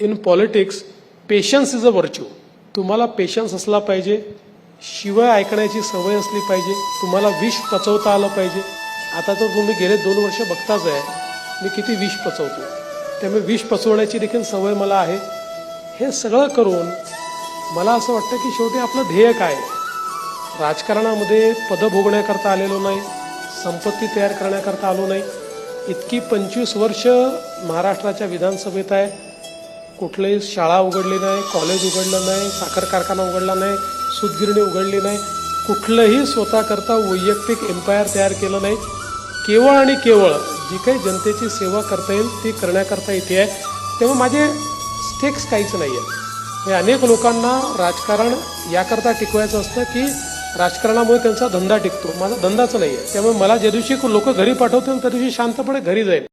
In politics patience is a virtue तुम्हाला patience असला पाहिजे शिवाय ऐकण्याची सवय असली पाहिजे तुम्हाला विष पचवता आलं पाहिजे. आता तर तुम्ही गेले दोन वर्ष बघताच आहे मी किती विष पचवतो. त्यामुळे विष पचवण्याची देखील सवय मला आहे. हे सगळं करून मला असं वाटतं की शेवटी आपलं ध्येय काय? आहे? राजकारणामध्ये पदं भोगण्याकरता आलेलो नाही संपत्ती तयार करण्याकरता आलो नाही. इतकी पंचवीस वर्ष महाराष्ट्राच्या विधानसभेत आहे. कुठलीही शाळा उघडली नाही कॉलेज उघडलं नाही साखर कारखाना उघडला नाही सूतगिरणी उघडली नाही कुठलंही स्वतःकरता वैयक्तिक एम्पायर तयार केलं नाही. केवळ आणि केवळ जी काही जनतेची सेवा करता येईल ती करण्याकरता इथे आहे. तेव्हा माझे स्टेक्स काहीच नाही आहेत. म्हणजे अनेक लोकांना राजकारण याकरता टिकवायचं असतं की राजकारणामुळे त्यांचा धंदा टिकतो. माझा धंदाच नाही आहे. त्यामुळे मला ज्या दिवशी लोक घरी पाठवतील त्या दिवशी शांतपणे घरी जाईल.